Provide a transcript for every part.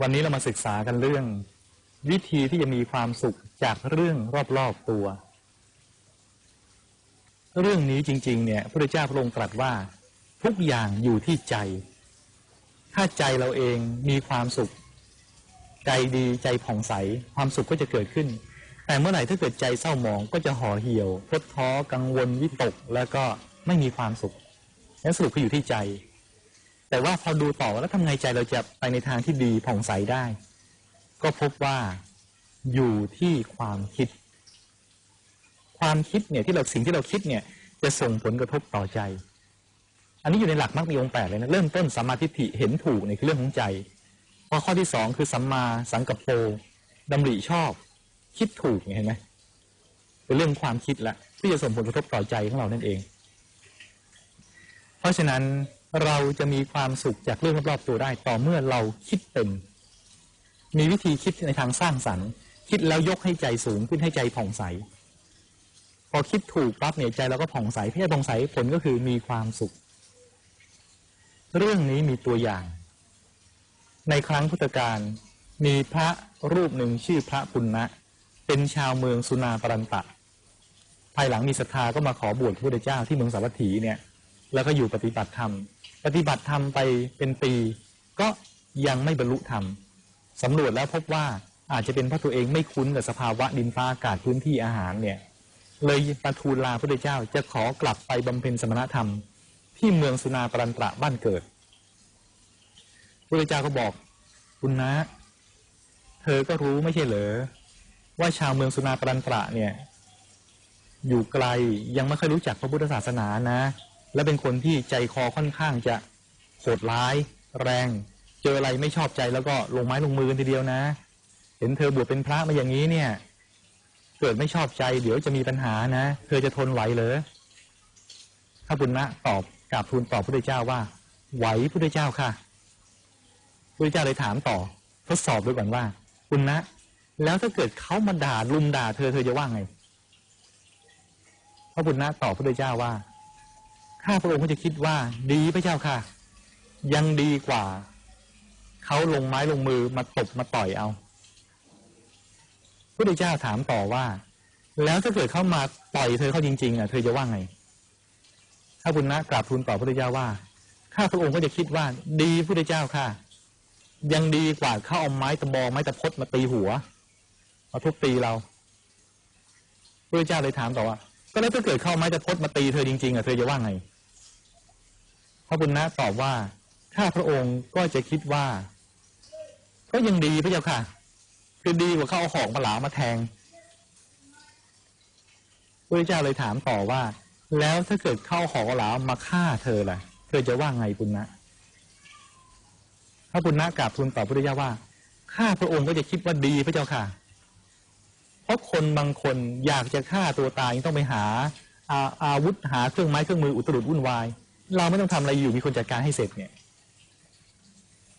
วันนี้เรามาศึกษากันเรื่อง วิธีที่จะมีความสุขจากเรื่องรอบๆตัว เรื่องนี้จริง ๆ เนี่ย พระพุทธเจ้าพระองค์ตรัสว่า ทุกอย่างอยู่ที่ใจ ถ้าใจเราเองมีความสุข ใจดีใจผ่องใส ความสุขก็จะเกิดขึ้น แต่เมื่อไหร่ถ้าเกิดใจเศร้าหมองก็จะห่อเหี่ยวทดท้อกังวลวิตกแล้วก็ไม่มีความสุขนั้นสรุปก็อยู่ที่ใจ แต่ว่าพอดูต่อแล้วทำไงใจเราจะไปในทางที่ดีผ่องใสได้ ก็พบว่าอยู่ที่ความคิด ความคิดเนี่ยที่เราสิ่งที่เราคิดเนี่ย จะส่งผลกระทบต่อใจ อันนี้อยู่ในหลักมรรคมีองค์แปดเลยนะเริ่มต้นสัมมาทิฏฐิเห็นถูกเนี่ยคือเรื่องของใจพอข้อที่สองคือสัมมาสังกัปโปดำริชอบ คิดถูกเห็นไหมเป็นเรื่องความคิดละที่จะส่งผลกระทบต่อใจของเรานั่นเอง เพราะฉะนั้น เราจะมีความสุขจากเรื่องรอบๆตัวได้ ต่อเมื่อเราคิดเป็น มีวิธีคิดในทางสร้างสรรค์ คิดแล้วยกให้ใจสูงขึ้นให้ใจผ่องใส พอคิดถูกปั๊บเนี่ยใจเราก็ผ่องใสที่จะผ่องใสผลก็คือมีความสุข เรื่องนี้มีตัวอย่าง ในครั้งพุทธกาลมีพระรูปหนึ่งชื่อพระปุณณะเป็นชาวเมืองสุนาปรันตะ ภายหลังมีศรัทธาก็มาขอบวชพระพุทธเจ้าที่เมืองสาวัตถีเนี่ย แล้วก็อยู่ปฏิบัติธรรม ปฏิบัติธรรมไปเป็นปี ก็ยังไม่บรรลุธรรมสำรวจแล้วพบว่าอาจจะเป็นเพราะตัวเองไม่คุ้นกับสภาวะดินฟ้าอากาศพื้นที่อาหารเนี่ย เลยมาทูลลาพระพุทธเจ้าจะขอกลับไปบำเพ็ญสมณธรรม ที่เมืองสุนาปรันตระบ้านเกิดพระพุทธเจ้าก็บอกคุณนะ เธอก็รู้ไม่ใช่เหรอว่าชาวเมืองสุนาปรันตระเนี่ย อยู่ไกลยังไม่ค่อยรู้จักพระพุทธศาสนานะ และเป็นคนที่ใจคอค่อนข้างจะโหดร้าย แรง เจออะไรไม่ชอบใจแล้วก็ลงไม้ลงมือกันทีเดียวนะ เห็นเธอบวชเป็นพระมาอย่างนี้เนี่ย เกิดไม่ชอบใจ เดี๋ยวจะมีปัญหานะ เธอจะทนไหวเหรอข้าบุญนะตอบกราบทูลตอบพระพุทธเจ้าว่า ไหวพระพุทธเจ้าค่ะพระพุทธเจ้าเลยถามต่อ ทดสอบด้วยก่อนว่า คุณนะ แล้วถ้าเกิดเขามาด่าลุมด่า เธอเธอจะว่าไงพระบุญนะตอบพระพุทธเจ้าว่า ข้าพระองค์ก็จะคิดว่า ดีพระเจ้าค่ะ ยังดีกว่า เขาลงไม้ลงมือมาตบมาต่อยเอาพระพุทธเจ้าถามต่อว่า แล้วถ้าเกิดเขามาต่อยเธอเขาจริงๆอะเธอจะว่าไงข้าบุญนะกราบทูลต่อพระพุทธเจ้าว่า ข้าพระองค์ก็จะคิดว่า ดีพระพุทธเจ้าค่ะ ยังดีกว่าเขาเอาไม้ตะบองไม้ตะพดมาตีหัวมาทุบตีเราพระพุทธเจ้าเลยถามต่อว่า ก็แล้วถ้าเกิดเข้าไม้ตะพดมาตีเธอจริงๆอะเธอจะว่าไงพระบุญนะตอบว่าข้าพระองค์ก็จะคิดว่า ก็ยังดีพระเจ้าค่ะคือดีกว่าเขาเอาหอกมาหลามาแทงพระเจ้าเลยถามต่อว่า แล้วถ้าเกิดเข้าหอกหลามาฆ่าเธอล่ะ เธอจะว่าไงปุณณะพระปุณณะกราบทูลตอบพระพุทธเจ้าว่าข้าพระองค์ก็จะคิดว่าดีพระเจ้าค่ะ ราะคนบางคนอยากจะฆ่าตัวตายยังต้องไปหาอาอาวุธหาเครื่องไม้เครื่องมืออุตรุดวุ่นวาย เราไม่ต้องทำอะไรอยู่มีคนจัดการให้เสร็จเนี่ย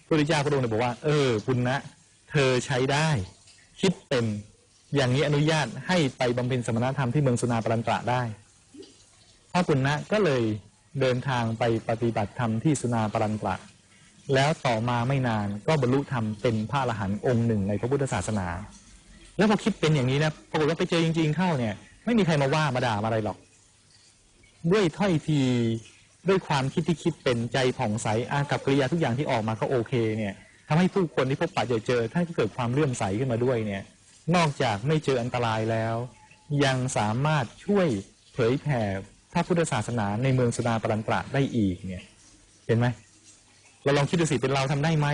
พระพุทธเจ้าพระองค์เลยบอกว่า เออปุณณะเธอใช้ได้ คิดเป็นอย่างนี้อนุญาตให้ไปบำเพ็ญสมณธรรมที่เมืองสุนาปรันตระได้พระปุณณะก็เลยเดินทางไปปฏิบัติธรรมที่สุนาปรันตระแล้วต่อมาไม่นานก็บรรลุธรรมเป็นพระอรหันต์องค์หนึ่งในพระพุทธศาสนา แล้วพอคิดเป็นอย่างนี้นะปรากฏว่าไปเจอจริง ๆเข้าเนี่ย ไม่มีใครมาว่ามาด่ามาอะไรหรอก ด้วยถ้อยทีด้วยความคิดที่คิดเป็นใจผ่องใสอากับกริยาทุกอย่างที่ออกมาก็โอเค เนี่ยทำให้ผู้คนที่พบปะเจอเจอท่านก็เกิดความเลื่อมใสขึ้นมาด้วยเนี่ย นอกจากไม่เจออันตรายแล้ว ยังสามารถช่วยเผยแผ่พระพุทธศาสนาในเมืองสุนาปรันตระได้อีกเนี่ย เห็นไหมเราลองคิดดูสิเป็นเราทำได้ไหม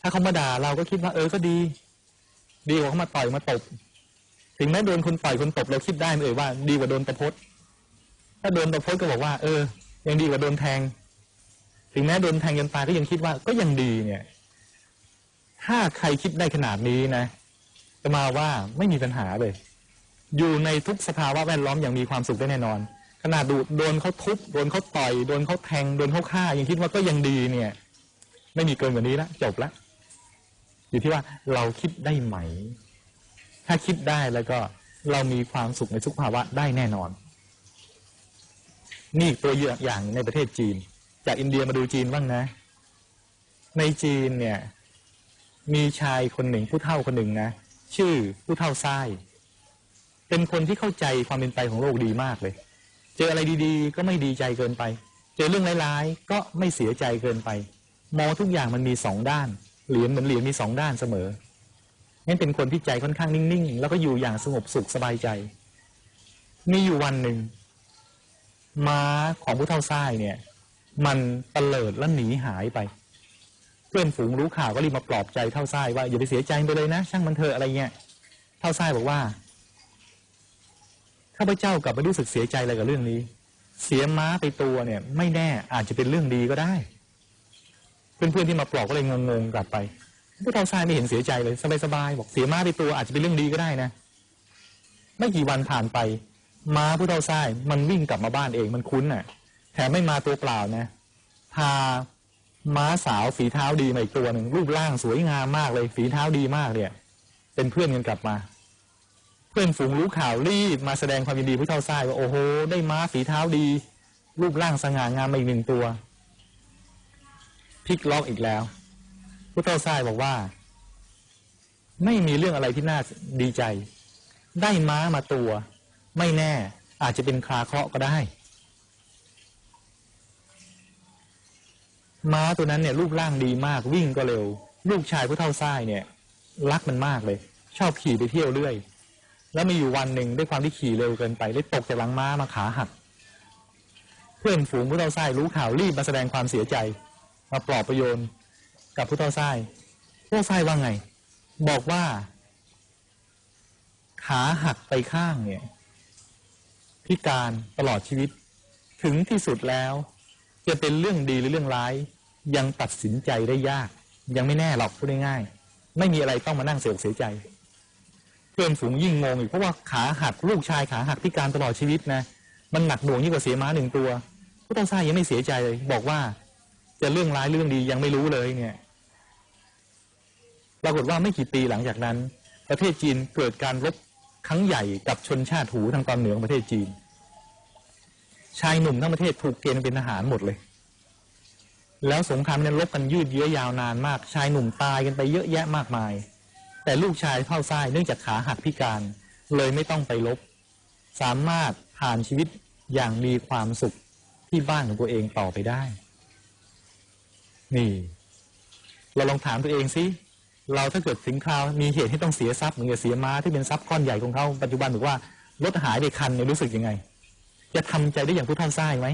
ถ้าเขามาด่าเราก็คิดว่าเออก็ดี ดีกว่าเขามาต่อยมาตบ ถึงแม้โดนคนต่อยคนตบเราคิดได้ไหมเอ่ยว่าดีกว่าโดนตะพดถ้าโดนตะพดก็บอกว่า เออ ยังดีกว่าโดนแทง ถึงแม้โดนแทงจนตายก็ยังคิดว่าก็ยังดีเนี่ย ถ้าใครคิดได้ขนาดนี้นะจะมาว่าไม่มีปัญหาเลย อยู่ในทุกสภาวะแวดล้อมอย่างมีความสุขได้แน่นอน ขนาดดูโดนเขาทุบโดนเขาต่อย โดนเขาแทง โดนเขาฆ่ายังคิดว่าก็ยังดีเนี่ย ไม่มีเกินกว่านี้ละจบละ อยู่ที่ว่าเราคิดได้ไหม ถ้าคิดได้แล้วก็เรามีความสุขในทุกภาวะได้แน่นอน นี่ตัวอย่างในประเทศจีน จากอินเดียมาดูจีนบ้างนะ ในจีนเนี่ย มีชายคนหนึ่งผู้เฒ่าคนหนึ่งนะ ชื่อผู้เฒ่าทรายเป็นคนที่เข้าใจความเป็นไปของโลกดีมากเลย เจออะไรดีๆ ก็ไม่ดีใจเกินไป เจอเรื่องร้ายๆก็ไม่เสียใจเกินไป มองทุกอย่างมันมีสองด้าน เหรียญเหมือนเหรียญมีสองด้านเสมอนั่นเป็นคนที่ใจค่อนข้างนิ่งๆ แล้วก็อยู่อย่างสงบสุขสบายใจ มีอยู่วันหนึ่งม้าของผู้เฒ่าทรายเนี่ย มันเตลิดและหนีหายไป เพื่อนฝูงรู้ข่าวก็รีบมาปลอบใจเท่าทรายว่าอย่าไปเสียใจไปเลยนะ ช่างมันเถอะอะไรเงี้ยเท่าทรายบอกว่าข้าพเจ้ากลับไม่รู้สึกเสียใจอะไรกับเรื่องนี้ เสียม้าไปตัวเนี่ย ไม่แน่อาจจะเป็นเรื่องดีก็ได้ เพื่อนๆที่มาปลอบก็เลยงงๆกลับไปผู้เท่าทรายไม่เห็นเสียใจเลยสบายๆบอกเสียม้าไปตัวอาจจะเป็นเรื่องดีก็ได้นะ ไม่กี่วันผ่านไป ม้าผู้เท่าทรายมันวิ่งกลับมาบ้านเองมันคุ้นน่ะ แถมไม่มาตัวเปล่านะพาม้าสาวฝีเท้าดีมาอีกตัวหนึ่งรูปร่างสวยงามมากเลย ฝีเท้าดีมากเนี่ย เป็นเพื่อนกันกลับมา เพื่อนฝูงรู้ข่าวรีบมาแสดงความยินดีผู้เท่าทรายว่าโอ้โหได้ม้าฝีเท้าดี รูปร่างสง่างามมาอีกหนึ่งตัว พลิกล็อกอีกแล้วผู้เท่าทรายบอกว่า ไม่มีเรื่องอะไรที่น่าดีใจ ได้ม้ามาตัว ไม่แน่อาจจะเป็นคราเคราะห์ก็ได้ ม้าตัวนั้นเนี่ยรูปร่างดีมากวิ่งก็เร็ว ลูกชายผู้เท่าทรายเนี่ย รักมันมากเลย ชอบขี่ไปเที่ยวเรื่อย แล้วมีอยู่วันหนึ่งด้วยความที่ขี่เร็วเกินไปเลยตกจากหลังม้ามาขาหัก เพื่อนฝูงผู้เท่าทรายรู้ข่าวรีบมาแสดงความเสียใจ มาปลอบประโยชน์กับผู้เท่าทรายผู้เท่าทรายว่าไง บอกว่า ขาหักไปข้างเนี่ย พิการตลอดชีวิต ถึงที่สุดแล้ว จะเป็นเรื่องดีหรือเรื่องร้าย ยังตัดสินใจได้ยาก ยังไม่แน่หรอกพูดง่ายๆไม่มีอะไรต้องมานั่งเสียอกเสียใจ เพื่อนฝูงยิ่งงงอีกเพราะว่าขาหักลูกชายขาหักพิการตลอดชีวิตนะมันหนักหน่วงยิ่งกว่าเสียม้าหนึ่งตัวผู้ต้องสร้างยังไม่เสียใจเลย บอกว่า จะเรื่องร้ายเรื่องดียังไม่รู้เลยเนี่ยปรากฏว่าไม่กี่ปีหลังจากนั้น ประเทศจีนเกิดการรบครั้งใหญ่กับชนชาติหูทางตอนเหนือของประเทศจีน ชายหนุ่มทั้งประเทศถูกเกณฑ์เป็นทหารหมดเลย แล้วสงครามนั้นรบกันยืดเยื้อยาวนานมาก ชายหนุ่มตายกันไปเยอะแยะมากมาย แต่ลูกชายเข้าซ้ายเนื่องจากขาหักพิการเลยไม่ต้องไปรบสามารถผ่านชีวิตอย่างมีความสุขที่บ้านของตัวเองต่อไปได้ นี่ เราลองถามตัวเองสิเราถ้าเกิดถึงคราวมีเหตุให้ต้องเสียทรัพย์เหมือนกับเสียม้าที่เป็นทรัพย์ก้อนใหญ่ของเขาปัจจุบันบอกว่ารถหายไปคันเนี่ยรู้สึกยังไง จะทำใจได้อย่างผู้เท่าทรายไหม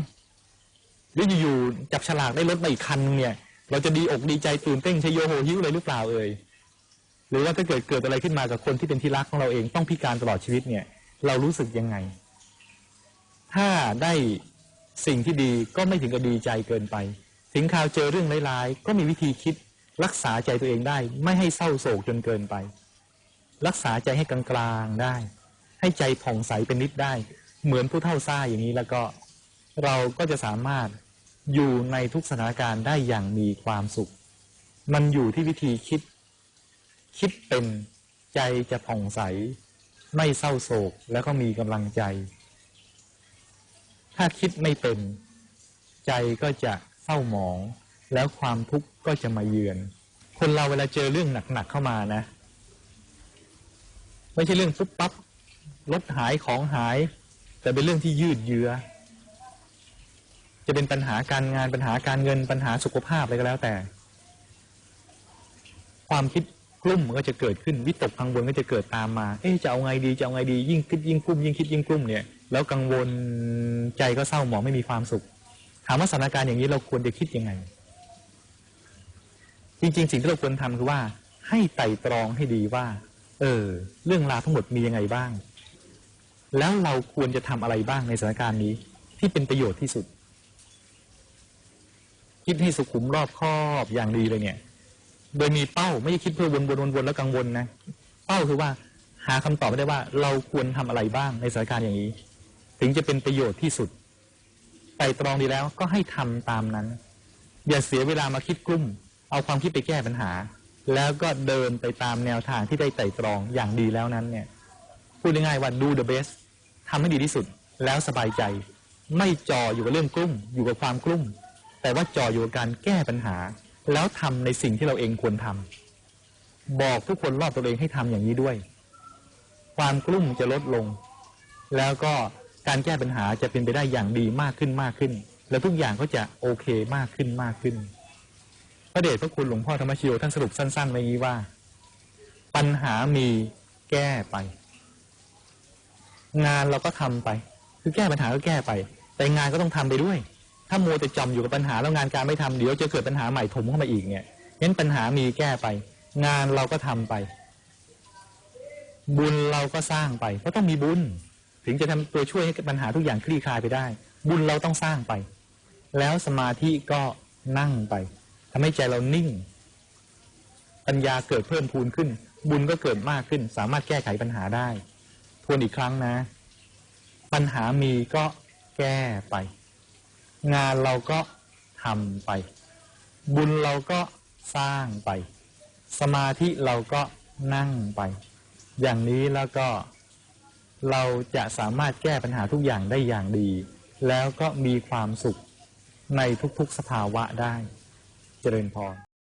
หรืออยู่ๆจับฉลากได้รถมาอีกคันเนี่ย เราจะดีอกดีใจตื่นเต้นชโยโหหิวเลยหรือเปล่าเอ่ยหรือว่าถ้าเกิดเกิดอะไรขึ้นมากับคนที่เป็นที่รักของเราเองต้องพิการตลอดชีวิตเนี่ย เรารู้สึกยังไง ถ้าได้สิ่งที่ดีก็ไม่ถึงกับดีใจเกินไป ถึงข่าวเจอเรื่องร้ายๆ ก็มีวิธีคิดรักษาใจตัวเองได้ ไม่ให้เศร้าโศกจนเกินไป รักษาใจให้กลางๆได้ ให้ใจผ่องใสเป็นนิดได้ เหมือนผู้เท่าซ่าอย่างนี้แล้วก็เราก็จะสามารถอยู่ในทุกสถานการณ์ได้อย่างมีความสุข มันอยู่ที่วิธีคิด คิดเป็นใจจะผ่องใส ไม่เศร้าโศกแล้วก็มีกำลังใจ ถ้าคิดไม่เป็น ใจก็จะ ศร้าหมอง แล้วความทุกข์ก็จะมาเยือน คนเราเวลาเจอเรื่องหนักๆเข้ามานะ ไม่ใช่เรื่องปุ๊บปั๊บรถหายของหาย แต่เป็นเรื่องที่ยืดเยื้อ จะเป็นปัญหาการงานปัญหาการเงินปัญหาสุขภาพอะไรก็แล้วแต่ ความคิดกลุ่มมันก็จะเกิดขึ้นวิตกกังวลก็จะเกิดตามมา เอ๊ะจะเอาไงดีจะเอาไงดียิ่งคิดยิ่งกลุ่มยิ่งคิดยิ่งกลุ่มเนี่ย แล้วกังวลใจก็เศร้าหมองไม่มีความสุข ถามว่าสถานการณ์อย่างนี้เราควรจะคิดยังไง จริง ๆ สิ่งที่เราควรทำคือว่า ให้ไต่ตรองให้ดีว่า เออ เรื่องราวทั้งหมดมียังไงบ้าง แล้วเราควรจะทำอะไรบ้างในสถานการณ์นี้ ที่เป็นประโยชน์ที่สุด คิดให้สุขุมรอบคอบอย่างดีเลยเนี่ย โดยมีเป้าไม่ใช่คิดเพื่อวนวนวนวนแล้วกังวลนะเป้าคือว่าหาคำตอบไม่ได้ว่า เราควรทำอะไรบ้างในสถานการณ์อย่างนี้ ถึงจะเป็นประโยชน์ที่สุด ไต่ตรองดีแล้วก็ให้ทำตามนั้น อย่าเสียเวลามาคิดกลุ้ม เอาความคิดไปแก้ปัญหา แล้วก็เดินไปตามแนวทางที่ได้ไต่ตรองอย่างดีแล้วนั้นเนี่ยพูดง่ายๆว่า do the best ทำให้ดีที่สุดแล้วสบายใจ ไม่จ่ออยู่กับเรื่องกลุ้มอยู่กับความกลุ้ม แต่ว่าจ่ออยู่กับการแก้ปัญหา แล้วทำในสิ่งที่เราเองควรทบอกทุกคนรอบตัวเองให้ทำอย่างนี้ด้วย ความกลุ้มจะลดลง แล้วก็ การแก้ปัญหาจะเป็นไปได้อย่างดีมากขึ้นมากขึ้น แล้วทุกอย่างก็จะโอเคมากขึ้นมากขึ้น พระเดชพระคุณหลวงพ่อธรรมชโยท่านสรุปสั้นๆไว้นี้ว่า ปัญหามีแก้ไป งานเราก็ทำไป คือแก้ปัญหาก็แก้ไป แต่งานก็ต้องทำไปด้วย ถ้ามัวแต่จมอยู่กับปัญหาแล้วงานการไม่ทำเดี๋ยวจะเกิดปัญหาใหม่ถมเข้ามาอีกเนี่ยงั้นปัญหามีแก้ไป งานเราก็ทำไป บุญเราก็สร้างไปเพราะต้องมีบุญ ถึงจะทำตัวช่วยให้ปัญหาทุกอย่างคลี่คลายไปได้ บุญเราต้องสร้างไป แล้วสมาธิก็นั่งไปทำให้ใจเรานิ่ง ปัญญาเกิดเพิ่มพูนขึ้น บุญก็เกิดมากขึ้น สามารถแก้ไขปัญหาได้ ทวนอีกครั้งนะ ปัญหามีก็แก้ไป งานเราก็ทำไป บุญเราก็สร้างไป สมาธิเราก็นั่งไป อย่างนี้แล้วก็ เราจะสามารถแก้ปัญหาทุกอย่างได้อย่างดี แล้วก็มีความสุขในทุกๆสภาวะได้ เจริญพร